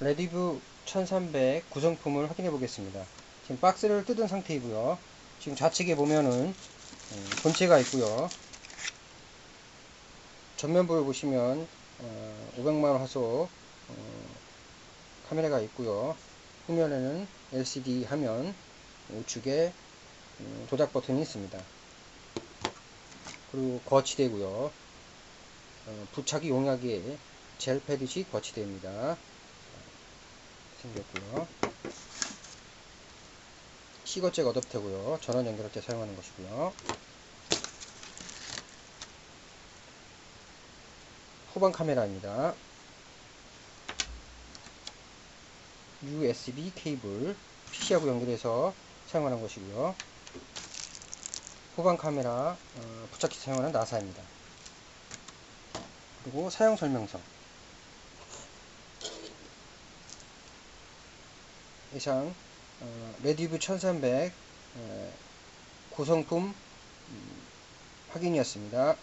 레디브 1300 구성품을 확인해 보겠습니다. 지금 박스를 뜯은 상태이고요. 지금 좌측에 보면은 음, 본체가 있고요. 전면부를 보시면 어, 500만 화소 어, 카메라가 있고요. 후면에는 LCD 화면 우측에 음, 조작 버튼이 있습니다. 그리고 거치대고요. 어, 부착이 용이하게 젤 패드식 거치대입니다. 생겼고요. 시거잭 어댑터고요. 전원 연결할 때 사용하는 것이고요. 후방 카메라입니다. USB 케이블 PC하고 연결해서 사용하는 것이고요. 후방 카메라 어, 부착기 사용하는 나사입니다. 그리고 사용 설명서 이상 어, 레디브 1300 에, 구성품 음, 확인이었습니다.